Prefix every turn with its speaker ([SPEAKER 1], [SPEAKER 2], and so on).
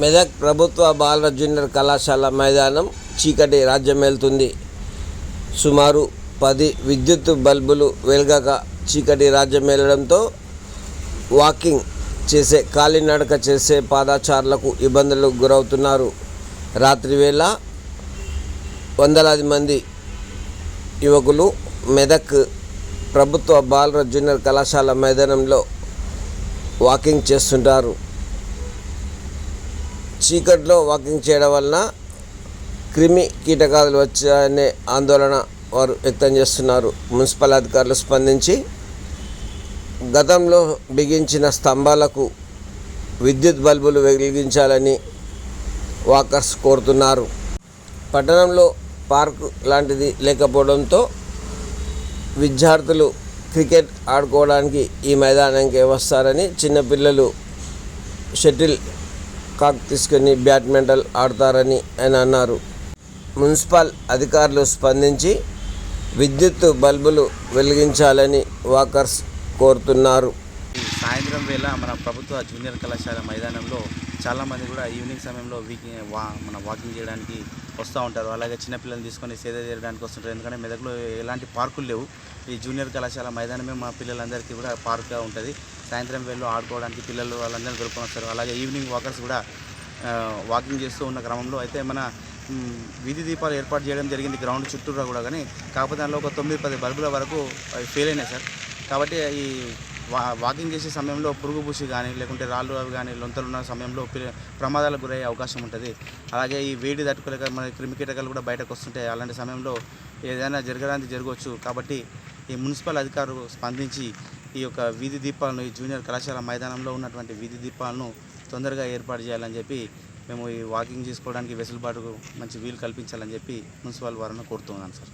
[SPEAKER 1] మెదక్ ప్రభుత్వ బాల జూనియర్ కళాశాల మైదానం చీకటి రాజ్యం వెళ్తుంది. సుమారు పది విద్యుత్ బల్బులు వెలగక చీకటి రాజ్యం వెళ్ళడంతో వాకింగ్ చేసే కాలినడక చేసే పాదాచారులకు ఇబ్బందులకు గురవుతున్నారు. రాత్రి వేళ వందలాది మంది యువకులు మెదక్ ప్రభుత్వ బాలర జూనియర్ కళాశాల మైదానంలో వాకింగ్ చేస్తుంటారు. చీకట్లో వాకింగ్ చేయడం వలన క్రిమి కీటకాలు వచ్చాయనే ఆందోళన వారు వ్యక్తం చేస్తున్నారు. మున్సిపల్ అధికారులు స్పందించి గతంలో బిగించిన స్తంభాలకు విద్యుత్ బల్బులు వెలిగించాలని వాకర్స్ కోరుతున్నారు. పట్టణంలో పార్క్ లాంటిది లేకపోవడంతో విద్యార్థులు క్రికెట్ ఆడుకోవడానికి ఈ మైదానానికి వస్తారని చిన్నపిల్లలు షటిల్ కాక్ తీసుకొని బ్యాడ్మింటన్ ఆడతారని ఆయన అన్నారు. మున్సిపల్ అధికారులు స్పందించి విద్యుత్ బల్బులు వెలిగించాలని వాకర్స్ కోరుతున్నారు.
[SPEAKER 2] ఈ సాయంత్రం వేళ మన ప్రభుత్వ జూనియర్ కళాశాల మైదానంలో చాలామంది కూడా ఈవినింగ్ సమయంలో వీకింగ్ వా మన వాకింగ్ చేయడానికి వస్తూ ఉంటారు. అలాగే చిన్నపిల్లల్ని తీసుకొని సేద చేయడానికి వస్తుంటారు. ఎందుకంటే మెదక్లో ఎలాంటి పార్కులు లేవు. ఈ జూనియర్ కళాశాల మైదానమే మా పిల్లలందరికీ కూడా పార్క్గా ఉంటుంది. సాయంత్రం వేళలో ఆడుకోవడానికి పిల్లలు వాళ్ళందరూ దొరుకుని వస్తారు. అలాగే ఈవినింగ్ వాకర్స్ కూడా వాకింగ్ చేస్తూ ఉన్న క్రమంలో అయితే మన వీధి దీపాలు ఏర్పాటు చేయడం జరిగింది గ్రౌండ్ చుట్టూరా కూడా. కానీ కాకపోతే దానిలో ఒక తొమ్మిది పది బల్బుల వరకు ఫెయిల్ అయినాయి సార్. కాబట్టి ఈ వా వాకింగ్ చేసే సమయంలో పురుగు పూసి కానీ లేకుంటే రాళ్ళు అవి కానీ లొంతలు ఉన్న సమయంలో ప్రమాదాలకు గురయ్యే అవకాశం ఉంటుంది. అలాగే ఈ వేడి తట్టుకోలేక మన క్రిమికీటకాలు కూడా బయటకు వస్తుంటాయి అలాంటి సమయంలో ఏదైనా జరగడానికి జరగవచ్చు. కాబట్టి ఈ మున్సిపల్ అధికారులు స్పందించి ఈ యొక్క వీధి దీపాలను ఈ జూనియర్ కళాశాల మైదానంలో ఉన్నటువంటి వీధి దీపాలను తొందరగా ఏర్పాటు చేయాలని చెప్పి మేము ఈ వాకింగ్ చేసుకోవడానికి వెసులుబాటుకు మంచి వీలు కల్పించాలని చెప్పి మున్సిపల్ వారిని కోరుతున్నాను సార్.